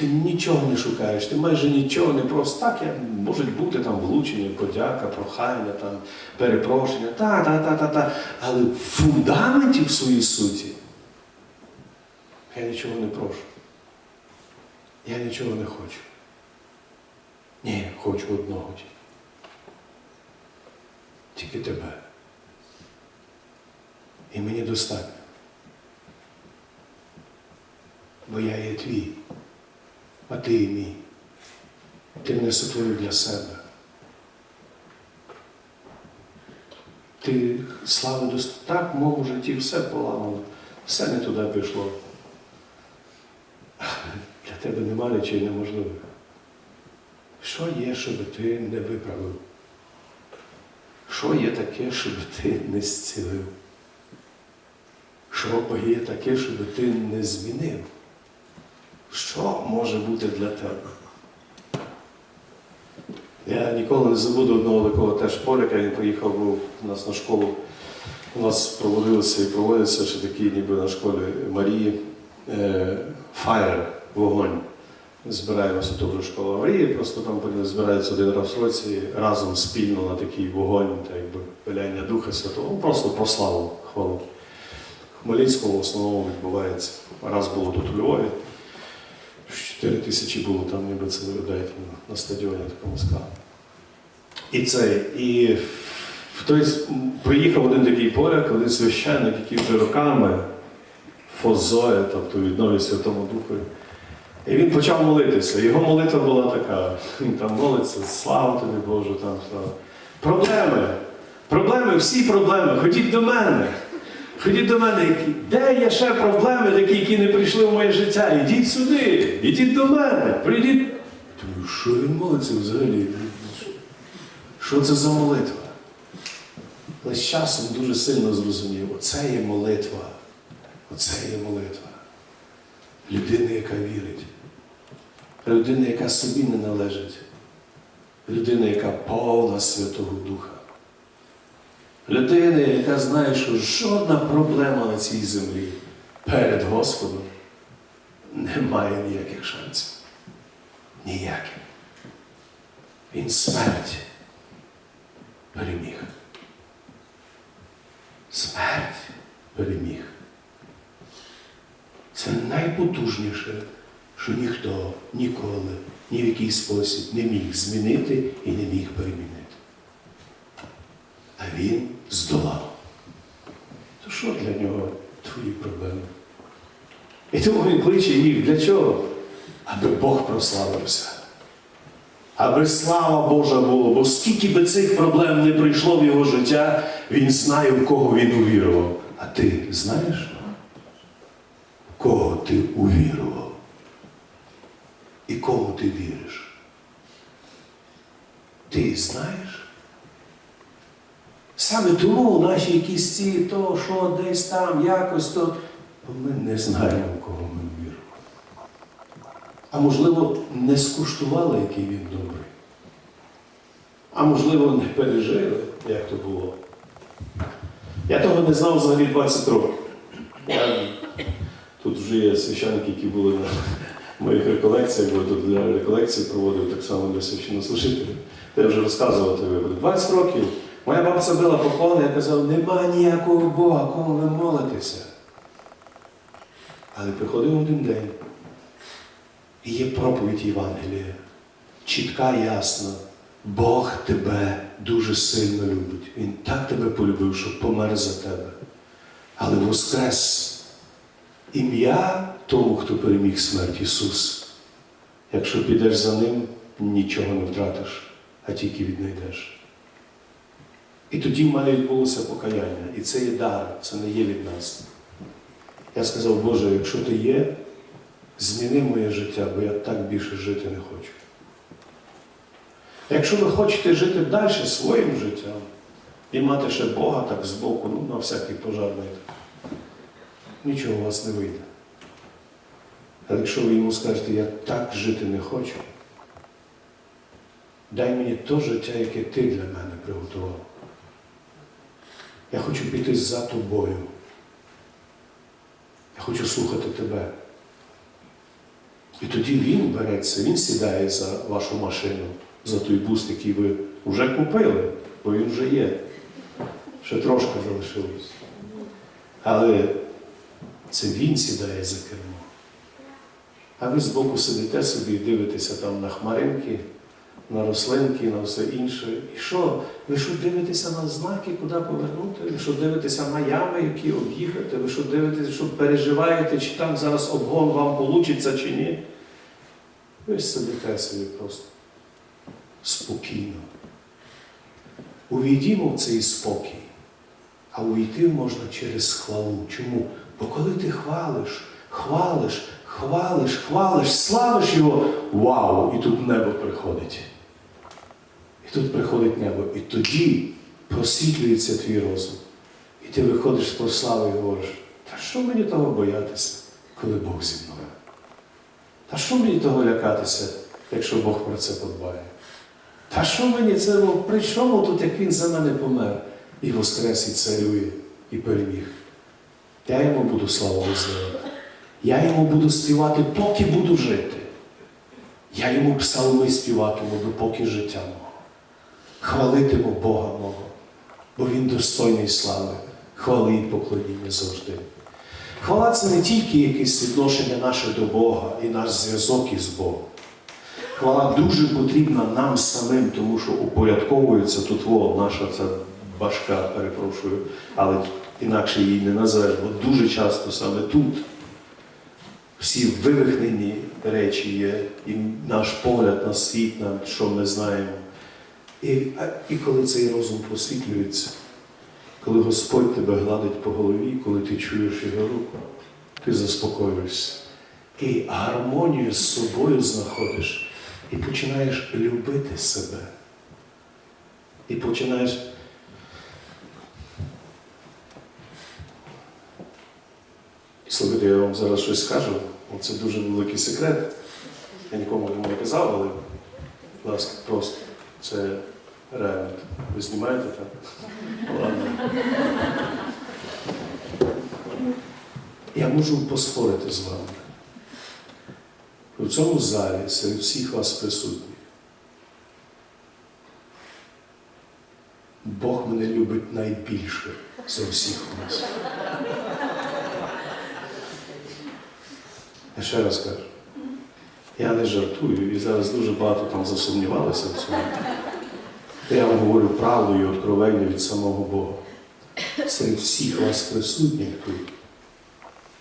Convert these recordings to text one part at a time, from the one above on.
ти нічого не шукаєш, ти майже нічого не просто так, як можуть бути там влучення, подяка, прохання, там, перепрошення, та, та, та, та, та. Але в фундаменті в своїй суті я нічого не прошу. Я нічого не хочу. Ні, хочу одного тільки. Тебе. І мені достатньо. Бо я є твій, а ти є мій. Ти мене сотворив для себе. Ти слави. Так, в моєму житті все поламало, все не туди пішло. Для тебе нема речей неможливих. Що є, щоб ти не виправив? Що є таке, щоб ти не зцілив? Що є таке, щоб ти не змінив? Що може бути для тебе? Я ніколи не забуду одного такого теж поляка, він приїхав був у нас на школу. У нас проводилися і проводяться ще такі, ніби на школі Марії е, вогонь. Збираємося теж школа Марії, просто там збираються один раз в році разом спільно на такий вогонь, так якби пиляння Духа Святого, просто про славу хвалу. Хмельницькому в основному відбувається. Раз було тут у Львові, 4 тисячі було там, ніби це людей на стадіоні такому сказав. І це, і м, приїхав один такий поляк, один священник, який вже роками фозоє, тобто відновлює Святому Духу. І він почав молитися. Його молитва була така. Він там молиться, слава тобі Боже, там слава. Проблеми. Проблеми, всі проблеми. Ходіть до мене. Ходіть до мене. Де є ще проблеми, такі, які не прийшли в моє життя? Ідіть сюди, ідіть до мене, прийдіть. Що він молиться взагалі? Що це за молитва? Але з часом дуже сильно зрозумів, оце є молитва. Оце є молитва. Людина, яка вірить. Людина, яка собі не належить. Людина, яка повна Святого Духа. Людина, яка знає, що жодна проблема на цій землі перед Господом не має ніяких шансів. Ніяких. Він смерть переміг. Смерть переміг. Це найпотужніше, що ніхто ніколи ні в який спосіб не міг змінити і не міг перемінити. Він здолав. То що для нього твої проблеми? І тому він кличе їх для чого? Аби Бог прославився. Аби слава Божа була, бо скільки би цих проблем не прийшло в його життя, він знає, в кого він увірував. А ти знаєш? В кого ти увірував? І кому ти віриш? Ти знаєш? Саме тому наші якісь ці, то, що десь там, якось то, ми не знаємо, кого ми віримо. А можливо, не скуштували, який він добрий. А можливо, не пережили, як то було. Я того не знав взагалі 20 років. Я, тут вже є священники, які були на моїх реколекціях, бо тут для реколекції проводив так само для священнослужителів. Я вже розказував той 20 років моя бабця била поклон, я казав, нема ніякого Бога, кому ви молитеся. Але приходив один день. І є проповідь Євангелія. Чітка, ясна. Бог тебе дуже сильно любить. Він так тебе полюбив, що помер за тебе. Але воскрес ім'я тому, хто переміг смерть Ісус. Якщо підеш за ним, нічого не втратиш, а тільки віднайдеш. І тоді в мене відбулося покаяння. І це є дар, це не є від нас. Я сказав, Боже, якщо ти є, зміни моє життя, бо я так більше жити не хочу. Якщо ви хочете жити далі своїм життям і мати ще Бога так збоку, ну, на всякий пожарний, нічого у вас не вийде. Але якщо ви йому скажете, я так жити не хочу, дай мені те життя, яке ти для мене приготував. Я хочу піти за тобою. Я хочу слухати тебе. І тоді він береться, він сідає за вашу машину, за той буст, який ви вже купили, бо він вже є. Ще трошки залишилось. Але це він сідає за кермо. А ви збоку сидите собі і дивитеся там на хмаринки, на рослинки, на все інше. І що? Ви що дивитеся на знаки, куди повернути? Ви що дивитеся на ями, які об'їхати? Ви що дивитеся, що переживаєте, чи там зараз обгон вам получиться, чи ні? Ви сидите собі просто спокійно. Увійдімо в цей спокій, а увійти можна через хвалу. Чому? Бо коли ти хвалиш, хвалиш, хвалиш, хвалиш, славиш його, вау! І тут небо приходить. І тут приходить небо. І тоді просвітлюється твій розум. І ти виходиш з прослави і говориш, та що мені того боятися, коли Бог зі мною? Та що мені того лякатися, якщо Бог про це подбає? Та що мені це при чому тут, як він за мене помер і воскрес, і царює, і переміг? Я йому буду славу визнавати. Я йому буду співати, поки буду жити. Я йому псалми співатиму, допоки життя мого. Хвалитиму Бога мого, бо Він достойний слави, хвали і поклоніння завжди. Хвала це не тільки якесь відношення наше до Бога і наш зв'язок із Богом. Хвала дуже потрібна нам самим, тому що упорядковується тут во, наша ця башка, перепрошую, але інакше її не називаємо. Бо дуже часто саме тут всі вивихнені речі є, і наш погляд на світ, на що ми знаємо. І, і коли цей розум просвітлюється, коли Господь тебе гладить по голові, коли ти чуєш його руку, ти заспокоюєшся. І гармонію з собою знаходиш, і починаєш любити себе. І починаєш. Слухайте, я вам зараз щось скажу. Це дуже великий секрет. Я нікому не казав, але, будь ласка, просто це реально. Ви знімаєте так? Ладно. Я можу поспорити з вами. У цьому залі серед всіх вас присутніх. Бог мене любить найбільше за всіх нас. Я ще раз кажу. Я не жартую, і зараз дуже багато там засумнівалися в цьому. Я вам говорю правду і откровення від самого Бога. Серед всіх вас присутніх тут.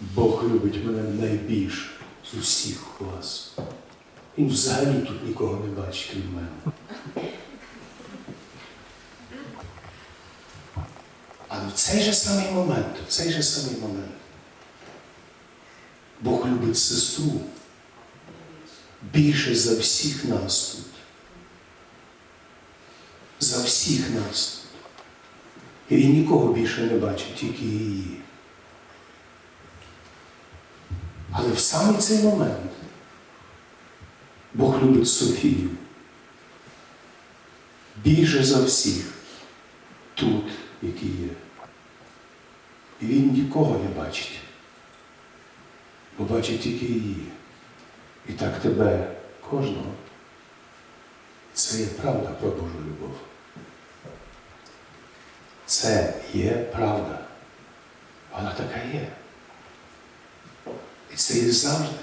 Бог любить мене найбільше з усіх вас. Він взагалі тут нікого не бачить, крім мене. Але в цей же самий момент, в цей же самий момент, Бог любить сестру більше за всіх нас тут. За всіх нас тут. І він нікого більше не бачить, тільки її. Але в самий цей момент Бог любить Софію більше за всіх тут, які є. І він нікого не бачить, бо бачить тільки її. І так тебе, кожного. Це є правда про Божу любов. Це є правда. Вона така є. І це є завжди.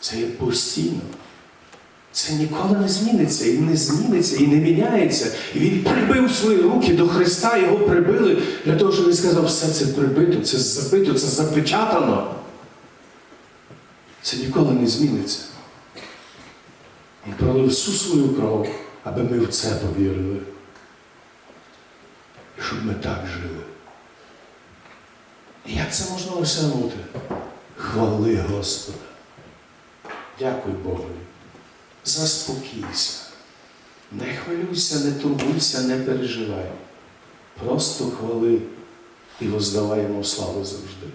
Це є постійно. Це ніколи не зміниться, і не зміниться, і не міняється. І він прибив свої руки до Христа, його прибили для того, щоб він сказав, все це прибито, це забито, це запечатано. Це ніколи не зміниться. Він пролив всю свою кров, аби ми в це повірили. І щоб ми так жили. І як це можна осягнути? Хвали Господа. Дякуй Богові. Заспокійся. Не хвилюйся, не турбуйся, не переживай. Просто хвали і воздавай йому славу завжди.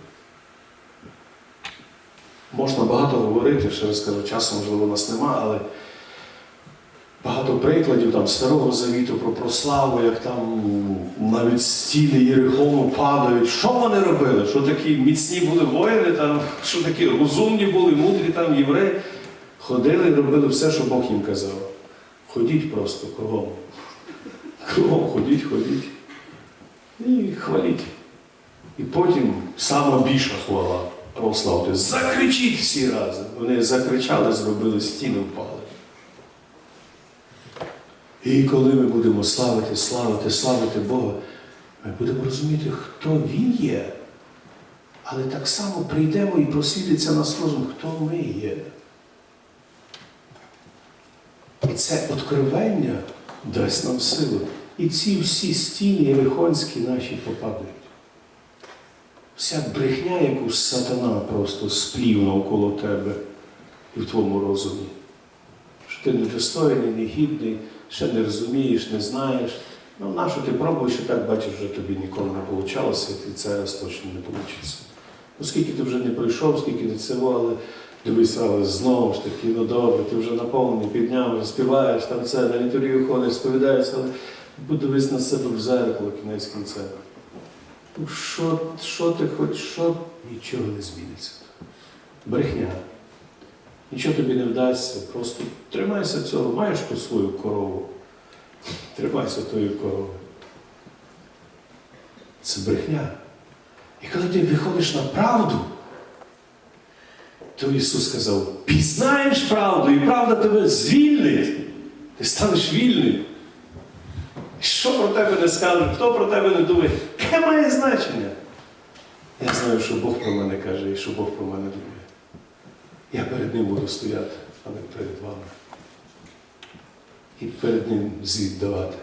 Можна багато говорити, ще раз кажу, часу, можливо, у нас нема, але багато прикладів там Старого Завіту про прославу, як там навіть стіни Єрихону падають. Що вони робили? Що такі міцні були воїни, там, що такі розумні були, мудрі там євреї. Ходили і робили все, що Бог їм казав. Ходіть просто кругом. Кругом ходіть, ходіть. І хваліть. І потім сама більша хвала. Прославте. Закричіть всі разом. Вони закричали, зробили стіну впали. І коли ми будемо славити, славити, славити Бога, ми будемо розуміти, хто Він є. Але так само прийдемо і просвітиться нас розум, хто ми є. І це откровення дасть нам силу. І ці всі стіни єрихонські наші попадуть. Вся брехня, яку сатана просто сплів навколо тебе і в твоєму розумі. Що ти недостойний, негідний, ще не розумієш, не знаєш. Ну, нащо ти пробуєш і так бачиш, що тобі ніколи не вийшло, і це точно не вийде. Ну, скільки ти вже не пройшов, скільки ти цього, але дивись, але знову ж таки, ну добре, ти вже наповнений, підняв, співаєш, там це, на літурію ходиш, сповідаєшся, але подивись на себе в зеркало кінець кінцем. Що, що ти хоч, що, нічого не зміниться. Брехня. Нічого тобі не вдасться, просто тримайся цього, маєш ту свою корову. Тримайся тої корови. Це брехня. І коли ти виходиш на правду, то Ісус сказав, пізнаєш правду, і правда тебе звільнить. Ти станеш вільним. Що про тебе не скажуть, хто про тебе не думає, значення? Я знаю, що Бог про мене каже і що Бог про мене думає. Я перед Ним буду стояти, а не перед вами. І перед Ним звіт давати.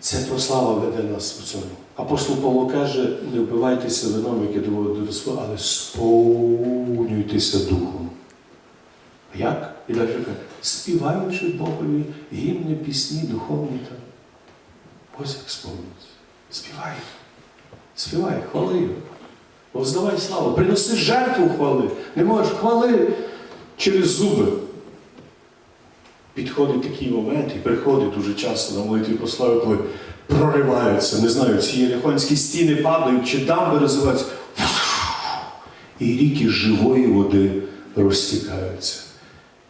Це прослава веде нас у цьому. Апостол Павло каже, не вбивайтеся вином, яке доводить до свого, але сповнюйтеся духом. Як? І далі каже, співаючи Богові гімни, пісні, духовні. Ось як сповнюється. Співай. Співай, хвали його. Воздавай славу, приноси жертву хвали. Не можеш хвали через зуби. Підходить такий момент, і приходить дуже часто на молитві по славі, коли прориваються, не знаю, ці єрихонські стіни падають, чи дамби розвиваються. І ріки живої води розтікаються.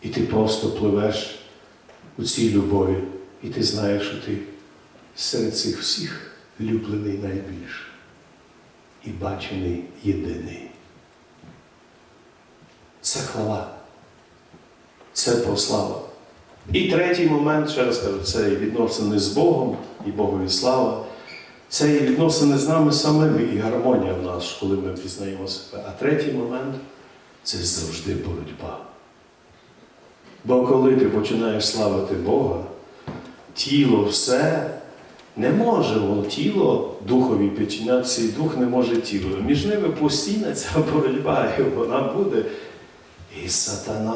І ти просто пливеш у цій любові, і ти знаєш, що ти серед цих всіх люблений найбільше і бачений єдиний. Це хвала, це прослава. І третій момент, ще раз кажу, це відносини з Богом, і Богові слава. Це і відносини з нами самими, і гармонія в нас, коли ми пізнаємо себе. А третій момент це завжди боротьба. Бо коли ти починаєш славити Бога, тіло все не може, тіло духові підчинятися, і дух не може тіло. Між ними постійна ця боротьба, і вона буде. І сатана